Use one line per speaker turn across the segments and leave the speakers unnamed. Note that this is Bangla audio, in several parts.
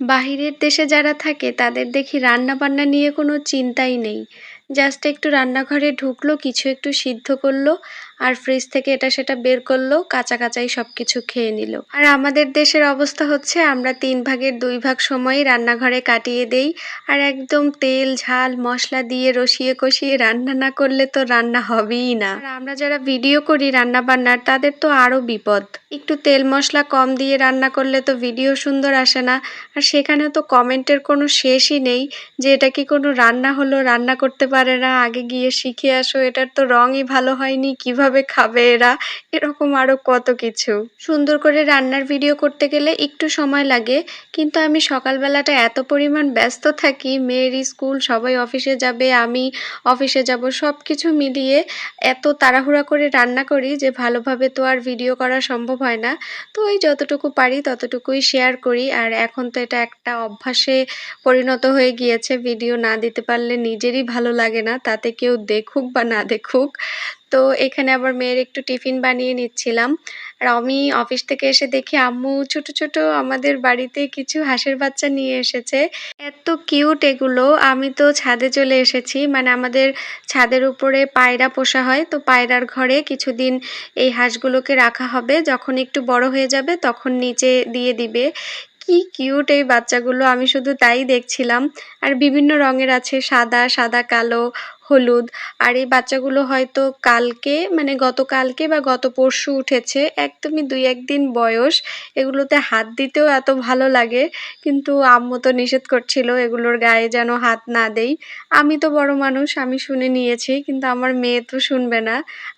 বাহিরের দেশে যারা থাকে তাদের দেখি রান্না-বান্না নিয়ে কোনো চিন্তাই নেই। জাস্ট একটু রান্নাঘরে ঢুকলো, কিছু একটু সিদ্ধ করল আর ফ্রিজ থেকে এটা সেটা বের করল, কাঁচা কাঁচাই সব কিছু খেয়ে নিল। আর আমাদের দেশের অবস্থা হচ্ছে আমরা তিন ভাগের দুই ভাগ সময়ই রান্নাঘরে কাটিয়ে দেই আর একদম তেল ঝাল মশলা দিয়ে রসিয়ে কষিয়ে রান্না না করলে তো রান্না হবেই না। আর আমরা যারা ভিডিও করি রান্না বান্নার তাদের তো আরও বিপদ। একটু তেল মশলা কম দিয়ে রান্না করলে তো ভিডিও সুন্দর আসে না আর সেখানে তো কমেন্টের কোনো শেষই নেই যে এটা কি কোনো রান্না হলো রান্না করতে পারে না আগে গিয়ে শিখে আসো এটার তো রঙই ভালো হয়নি কীভাবে খাবে এরা, এরকম আরও কত কিছু। সুন্দর করে রান্নার ভিডিও করতে গেলে একটু সময় লাগে, কিন্তু আমি সকালবেলাটা এত পরিমাণ ব্যস্ত থাকি, মেয়ের স্কুল, সবাই অফিসে যাবে, আমি অফিসে যাব সব কিছু মিলিয়ে এত তাড়াহুড়া করে রান্না করি যে ভালোভাবে তো আর ভিডিও করা সম্ভব হয় না। তো ওই যতটুকু পারি ততটুকুই শেয়ার করি, আর এখন তো এটা একটা অভ্যাসে পরিণত হয়ে গিয়েছে ভিডিও না দিতে পারলে নিজেরই ভালো লাগে না, তাতে কেউ দেখুক বা না দেখুক। তো এখানে আবার মেয়ের একটু টিফিন বানিয়ে নিচ্ছিলাম। আর আমি অফিস থেকে এসে দেখি আম্মু ছোট ছোট আমাদের বাড়িতে কিছু হাঁসের বাচ্চা নিয়ে এসেছে। এত কিউট এগুলো। আমি তো ছাদে চলে এসেছি। মানে আমাদের ছাদের উপরে পায়রা পোষা হয়। তো পায়রার ঘরে কিছুদিন এই হাঁসগুলোকে রাখা হবে। যখন একটু বড় হয়ে যাবে তখন নিচে দিয়ে দিবে। কি কিউট এই বাচ্চাগুলো। আমি শুধু তাই দেখছিলাম। আর বিভিন্ন রঙের আছে। সাদা সাদা, কালো হলুদ। আর এই বাচ্চাগুলো হয়তো কালকে মানে গতকালকে বা গত পরশু উঠেছে, একদমই দুই একদিন বয়স। এগুলোতে হাত দিতেও এত ভালো লাগে, কিন্তু আম্মু তো নিষেধ করছিল এগুলোর গায়ে যেন হাত না দেই। আমি তো বড় মানুষ, আমি শুনে নিয়েছি, কিন্তু আমার মেয়ে তো শুনবে না।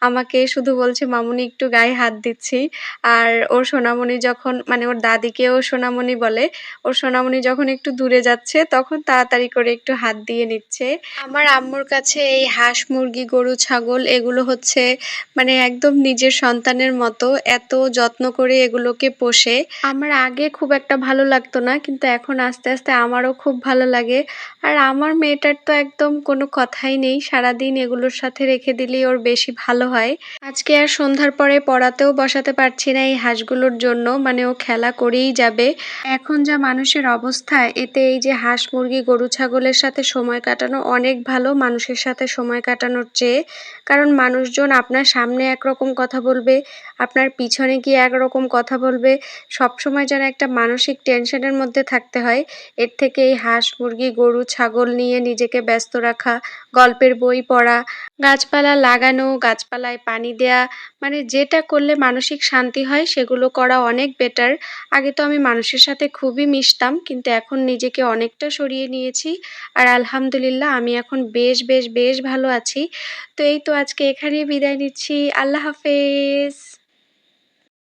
আমাকে শুধু বলছে, মামুনি, একটু গায়ে হাত দিচ্ছি। আর ওর সোনামণি যখন মানে ওর দাদিকেও সোনামণি বলে, ওর সোনামণি যখন একটু দূরে যাচ্ছে, তখন তাড়াতাড়ি করে একটু হাত দিয়ে নিচ্ছে। আমার আম্মুর কাছে এই হাঁস, মুরগি, গরু, ছাগল, এগুলো হচ্ছে মানে একদম নিজের সন্তানের মতো এত যত্ন করে এগুলোকে পোষে। আমার আগে খুব একটা ভালো লাগতো না, কিন্তু এখন আস্তে আস্তে আমারও খুব ভালো লাগে। আর আমার মেয়েটার তো একদম কোনো কথাই নেই, সারাদিন এগুলোর সাথে রেখে দিলেই ওর বেশি ভালো হয়। আজকে আর সন্ধ্যার পরে পড়াতেও বসাতে পারছি না এই হাঁসগুলোর জন্য মানে ও খেলা করেই যাবে। এখন যা মানুষের অবস্থা, এতে এই যে হাঁস, মুরগি, গরু, ছাগলের সাথে সময় কাটানো অনেক ভালো, মানুষের সাথে সময় কাটানোর চেয়ে, কারণ মানুষজন আপনার সামনে একরকম কথা বলবে, আপনার পিছনে গিয়ে একরকম কথা বলবে সব সময় যেন একটা মানসিক টেনশনের মধ্যে থাকতে হয়। এর থেকে এই হাঁস, মুরগি, গরু, ছাগল নিয়ে নিজেকে ব্যস্ত রাখা, গল্পের বই পড়া, গাছপালা লাগানো, গাছপালায় পানি দেয়া মানে যেটা করলে মানসিক শান্তি হয় সেগুলো করা অনেক বেটার। আগে তো আমি মানুষের সাথে খুবই মিশতাম, কিন্তু এখন নিজেকে অনেকটা সরিয়ে নিয়েছি। আর আলহামদুলিল্লাহ, আমি এখন বেশ বেশ বেশ ভালো আছি। তো এই তো আজকে এখানেই বিদায় নিচ্ছি। আল্লাহ হাফেজ।